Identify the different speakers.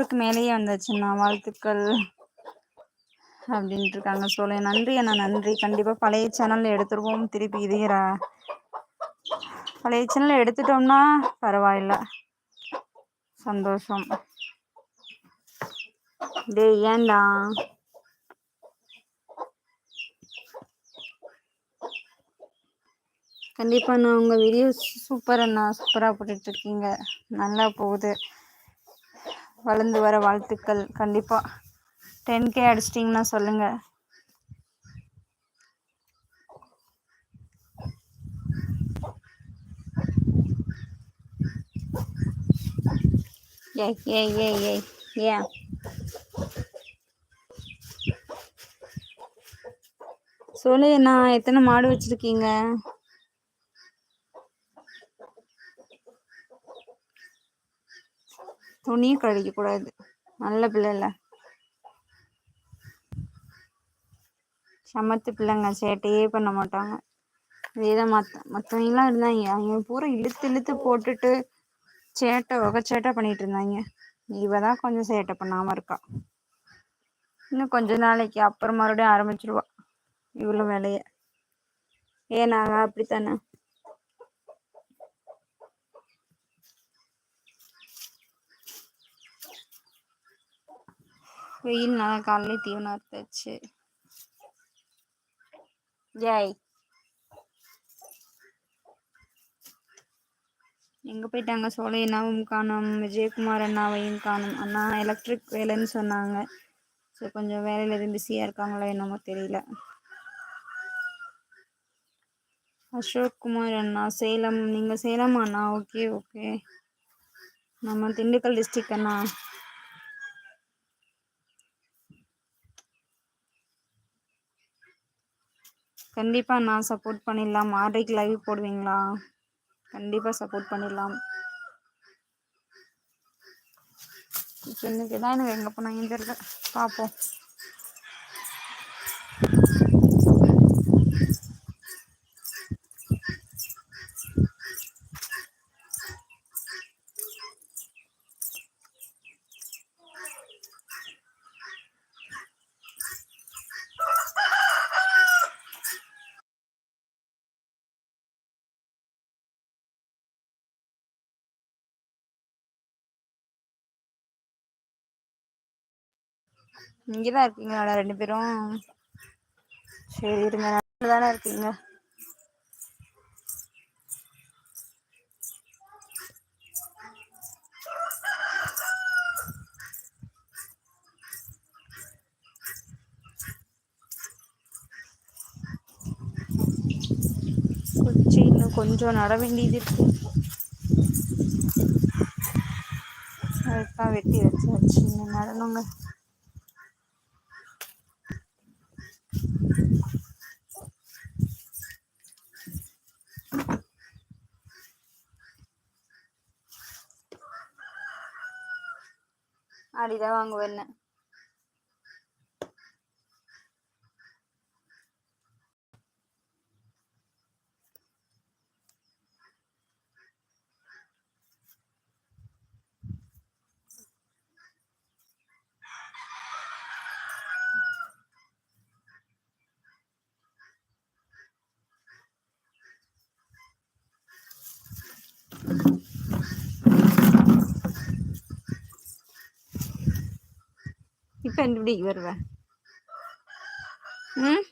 Speaker 1: ஐநூறுக்கு மேலேயே வந்தாச்சுண்ணா வாழ்த்துக்கள் அப்படின்ட்டு இருக்காங்க சொல்ல நன்றி அண்ணா நன்றி. கண்டிப்பா பழைய சேனல்ல எடுத்துருவோம். திருப்பி இதேரா பழைய சேனல் எடுத்துட்டோம்னா பரவாயில்ல. சந்தோஷம். டேய் ஏன்டா? கண்டிப்பா நான் உங்க வீடியோ சூப்பர் அண்ணா. சூப்பரா போட்டுட்டு இருக்கீங்க நல்லா போகுது. வளர்ந்து வர வாழ்த்துக்கள். கண்டிப்பாக டென் கே அடிச்சிட்டிங்கன்னா சொல்லுங்க. ஏய் ஏய் ஏய் ஏய் ஏன் சொல்லு நான் எத்தனை மாடு வச்சிருக்கீங்க? துணியும் கழிக்க கூடாது. நல்ல பிள்ளைல சமத்து பிள்ளைங்க சேட்டையே பண்ண மாட்டாங்க. இதேதான் மத்த மற்றவங்களாம் இருந்தாங்க. அவங்க பூரா இழுத்து இழுத்து போட்டுட்டு சேட்டை வகை சேட்டை பண்ணிட்டு இருந்தாங்க. இவ தான் கொஞ்சம் சேட்டை பண்ணாம இருக்கா. இன்னும் கொஞ்ச நாளைக்கு அப்புறம் மறுபடியும் ஆரம்பிச்சிருவா இவ்வளோ வேலைய. ஏனாங்க அப்படித்தானே? வெயில் நல்லா காலையில தீவனம் எடுத்தாச்சு ஜெய் எங்க போயிட்டாங்க? சோலை அண்ணாவும் காணும் விஜயகுமார் அண்ணாவையும் காணும். அண்ணா எலக்ட்ரிக் வேலைன்னு சொன்னாங்க. ஸோ கொஞ்சம் வேலையில எதுவும் பிஸியாக இருக்காங்களோ என்னமோ தெரியல. அசோக் குமார் அண்ணா சேலம். நீங்க சேலம் அண்ணா ஓகே ஓகே. நம்ம திண்டுக்கல் டிஸ்ட்ரிக் அண்ணா. கண்டிப்பாக நான் சப்போர்ட் பண்ணிடலாம். ஆர்டருக்கு லைவ் போடுவீங்களா? கண்டிப்பாக சப்போர்ட் பண்ணிடலாம். இன்னைக்கு தான் எனக்கு எங்கே போனாங்கன்னு தெரியல. பார்ப்போம் இங்கே தான் இருக்கீங்களா ரெண்டு பேரும்? சரி இருங்க நல்லா தானே இருக்கீங்க. குச்சி இன்னும் கொஞ்சம் நட வேண்டியது இருக்கு. அதுதான் வெட்டி வச்சாச்சு. இன்னும் நடணுங்க அடிதான் வாங்குவேன் கண்டுபிடிக்க வருவேன் ம்?